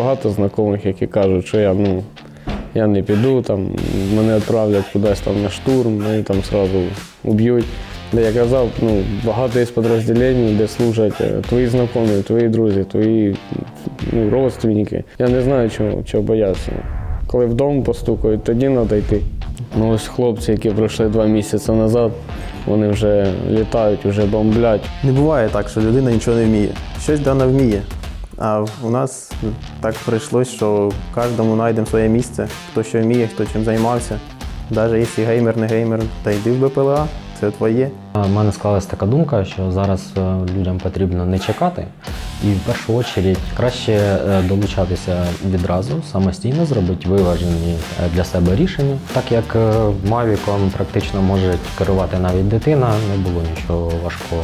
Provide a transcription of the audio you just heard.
багато знайомих, які кажуть, що я, ну, я не піду, там, мене відправлять кудись там на штурм, мене там одразу уб'ють. Де я казав, ну, багато є підрозділень, де служать е, твої знайомі, твої друзі, твої ну, родственники. Я не знаю, чого, чого боятися. Коли вдома постукають, тоді треба йти. Ну ось хлопці, які пройшли два місяці назад, вони вже літають, вже бомблять. Не буває так, що людина нічого не вміє. Щось дана вміє. А у нас так прийшлось, що кожному знайдемо своє місце, хто що вміє, хто чим займався. Навіть якщо геймер, не геймер, та йди в БПЛА, це твоє. У мене склалась така думка, що зараз е, людям потрібно не чекати, і в першу чергу краще е, долучатися відразу, самостійно зробити виважені е, для себе рішення. Так як Мавіком практично може керувати навіть дитина, не було нічого важкого.